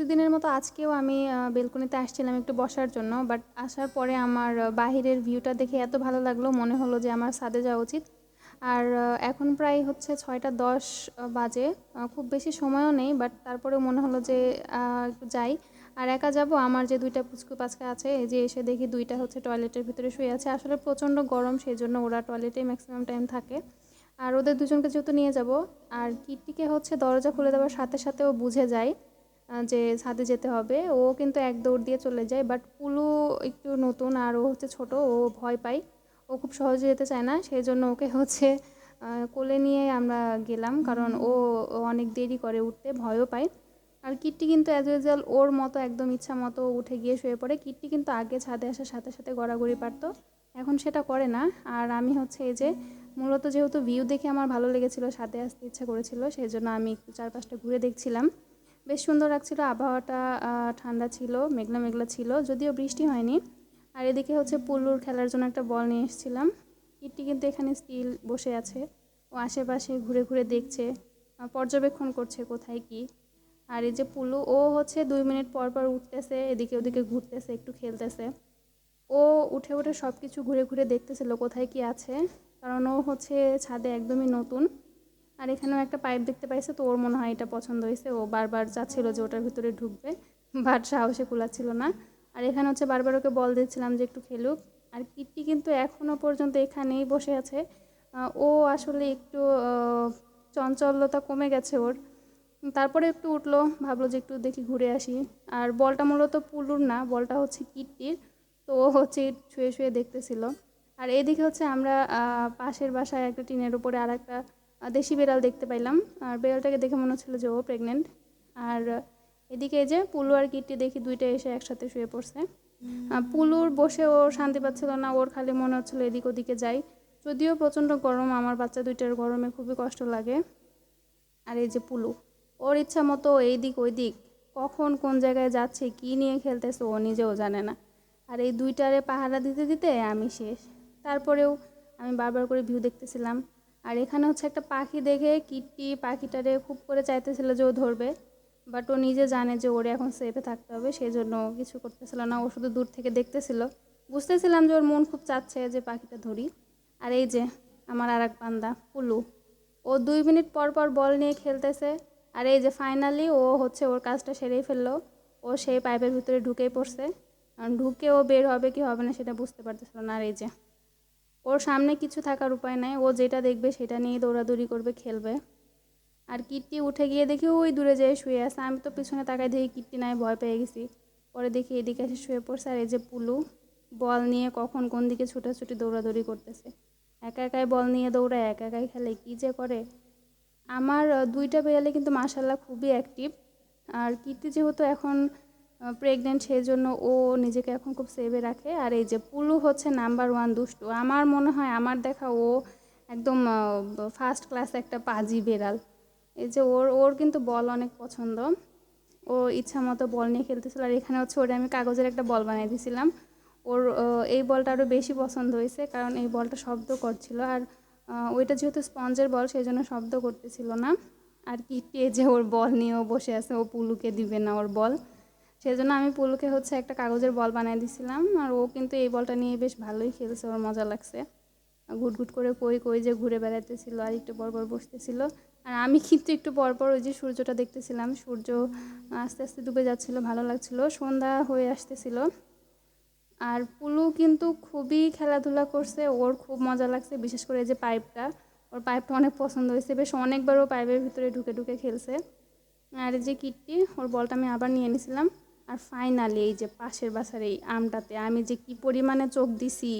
প্রতিদিনের মতো আজকেও আমি বেলকনিতে আসছিলাম একটু বসার জন্য বাট আসার পরে আমার বাহিরের ভিউটা দেখে এত ভালো লাগল, মনে হলো যে আমার ছাদে যাওয়া উচিত। আর এখন প্রায় হচ্ছে ছয়টা দশ বাজে খুব বেশি সময়ও নেই বাট তারপরে মনে হলো যে একটু যাই। আর একা যাব, আমার যে দুইটা পুচকু পাচকা আছে যে এসে দেখি দুইটা হচ্ছে টয়লেটের ভিতরে শুয়ে আছে, আসলে প্রচণ্ড গরম সেই জন্য ওরা টয়লেটেই ম্যাক্সিমাম টাইম থাকে। আর ওদের দুজনকে যেহেতু নিয়ে যাব, আর কিটটিকে হচ্ছে দরজা খুলে দেওয়ার সাথে সাথে ও বুঝে যায় যে ছাদে যেতে হবে, ও কিন্তু এক দৌড় দিয়ে চলে যায় বাট পুলু একটু নতুন আর ও হচ্ছে ছোট, ও ভয় পায়। ও খুব সহজে যেতে চায় না সেই জন্য ওকে হচ্ছে কোলে নিয়ে আমরা গেলাম, কারণ ও অনেক দেরি করে উঠতে, ভয়ও পায়। আর কিট্টি কিন্তু অ্যাজ ইউজুয়াল ওর মতো একদম ইচ্ছা মতো উঠে গিয়ে শুয়ে পড়ে। কিট্টি কিন্তু আগে ছাদে আসার সাথে সাথে গড়াগড়ি পারতো, এখন সেটা করে না। আর আমি হচ্ছে এই যে, মূলত যেহেতু ভিউ দেখে আমার ভালো লেগেছিল, সাথে আসতে ইচ্ছা করেছিল সেই জন্য আমি একটু চারপাশটা ঘুরে দেখছিলাম। বেশ সুন্দর লাগছিল, আবহাওয়াটা ঠান্ডা ছিল, মেঘলা মেঘলা ছিল, যদিও বৃষ্টি হয়নি। আর এদিকে হচ্ছে পুল্লুর খেলার জন্য একটা বল নিয়ে এসেছিলাম। কিট্টি কিন্তু এখানে স্টিল বসে আছে। ও আশেপাশে ঘুরে ঘুরে দেখছে পর্যবেক্ষণ করছে কোথায় কি। আর এই যে পুলু, ও হচ্ছে দুই মিনিট পর পর উঠতেছে, এদিকে ওদিকে ঘুরতেছে, একটু খেলতেছে। ও উঠে উঠে সব কিছু ঘুরে ঘুরে দেখতেছিল কোথায় কি আছে। কারণ ও হচ্ছে ছাদে একদমই নতুন। আর এখানেও একটা পাইপ দেখতে পাইছে? তো ওর মনে হয় এটা পছন্দ হয়েছে ও বারবার যাচ্ছিল যে ওটার ভিতরে ঢুকবে, বাট সাহসে কুলাচ্ছিল না। আর এখানে হচ্ছে বারবার ওকে বল দিচ্ছিলাম যে একটু খেলুক। আর কিট্টি কিন্তু এখনও পর্যন্ত এখানেই বসে আছে। ও আসলে একটু চঞ্চলতা কমে গেছে ওর। তারপরে একটু উঠল, ভাবলো যে একটু দেখি ঘুরে আসি। আর বলটা মূলত পুলুর না, বলটা হচ্ছে কিট্টির তো ও হচ্ছে শুয়ে শুয়ে দেখতেছিল। আর এদিকে হচ্ছে আমরা পাশের বাসায় একটা টিনের উপরে আর একটা দেশি বেড়াল দেখতে পাইলাম। আর বেড়ালটাকে দেখে মনে হচ্ছিল যে ও প্রেগনেন্ট আর এদিকে এই যে পুলু আর কিট্টি দেখি দুইটা এসে একসাথে শুয়ে পড়ছে। পুলুর বসে ও শান্তি পাচ্ছিল না ওর খালি মনে হচ্ছিল এদিক ওদিকে যাই। যদিও প্রচণ্ড গরম আমার বাচ্চা দুইটার গরমে খুবই কষ্ট লাগে। আর এই যে পুলু ওর ইচ্ছা মতো এই দিক ওই দিক কখন কোন জায়গায় যাচ্ছে কী নিয়ে খেলতেছে ও নিজেও জানে না। আর এই দুইটারে পাহারা দিতে দিতে আমি শেষ। তারপরেও আমি বারবার করে ভিউ দেখতেছিলাম। আর এখানে হচ্ছে একটা পাখি দেখে কিট্টি পাখিটারে খুব করে চাইতেছিল যে ও ধরবে বাট ও নিজে জানে যে ওরে এখন সেফে থাকতে হবে সেই জন্য কিছু করতেছিল না, ও শুধু দূর থেকে দেখতেছিল। বুঝতেছিলাম যে ওর মন খুব চাচ্ছে যে পাখিটা ধরি। আর এই যে আমার আর এক বান্দা পুলু ও দুই মিনিট পর পর বল নিয়ে খেলতেছে, আর এই যে ফাইনালি ও হচ্ছে ওর কাজটা সেরেই ফেলল। ও সেই পাইপের ভিতরে ঢুকেই পড়ছে। ঢুকে ও বের হবে কি হবে না সেটা বুঝতে পারতেছিল না, আর এই যে ওর সামনে কিছু থাকার উপায় নাই। ও যেটা দেখবে সেটা নিয়ে দৌড়াদৌড়ি করবে, খেলবে। আর কিট্টি উঠে গিয়ে দেখি ওই দূরে যেয়ে শুয়ে আছে। আমি তো পিছনে তাকাই দেখি কিট্টি নাই, ভয় পেয়ে গেছি। পরে দেখি এদিকে এসে শুয়ে পড়ছে। আর এই যে পুলু, বল নিয়ে কখন কোন দিকে ছুটাছুটি দৌড়াদৌড়ি করতেছে। একা একাই বল নিয়ে দৌড়ায়, একা একাই খেলে কী যে করে। আমার দুইটা বেড়ালে কিন্তু মাশাল্লাহ খুবই অ্যাক্টিভ আর কীর্তি যেহেতু এখন প্রেগনেন্ট সেই জন্য ও নিজেকে এখন খুব সেভে রাখে। আর এই যে পুলু হচ্ছে নাম্বার ওয়ান দুষ্টু। আমার মনে হয়, আমার দেখা ও একদম ফার্স্ট ক্লাস একটা পাজি বেড়াল। এই যে ওর ওর কিন্তু বল অনেক পছন্দ। ও ইচ্ছা মতো বল নিয়ে খেলতেছিল। আর এখানে হচ্ছে ওটা আমি কাগজের একটা বল বানিয়ে দিয়েছিলাম ওর এই বলটা আরও বেশি পছন্দ হয়েছে, কারণ এই বলটা শব্দ করছিল। আর ওইটা যেহেতু স্পঞ্জের বল, সেই জন্য শব্দ করতেছিল না। আর কি যে ওর বল নিয়েও বসে আছে, ও পুলুকে দিবে না ওর বল। সেই জন্য আমি পুলুকে হচ্ছে একটা কাগজের বল বানিয়ে দিয়েছিলাম আর ও কিন্তু এই বলটা নিয়ে বেশ ভালোই খেলছে, ওর মজা লাগছে। ঘুটঘুট করে কই কই যে ঘুরে বেড়াতেছিল আর একটু পর পর বসতেছিল। আর আমি কিন্তু একটু পর পর ওই যে সূর্যটা দেখতেছিলাম, সূর্য আস্তে আস্তে ডুবে যাচ্ছিল, ভালো লাগছিল, সন্ধ্যা হয়ে আসতেছিল। আর পুলু কিন্তু খুবই খেলাধুলা করছে, ওর খুব মজা লাগছে, বিশেষ করে যে পাইপটা। ওর পাইপটা অনেক পছন্দ হয়েছে, বেশ অনেকবার ও পাইপের ভিতরে ঢুকে ঢুকে খেলছে। আর যে কিটটি, ওর বলটা আমি আবার নিয়ে নিয়েছিলাম আর ফাইনালি এই যে পাশের বাসার এই আমটাতে আমি যে কি পরিমাণে চোখ দিছি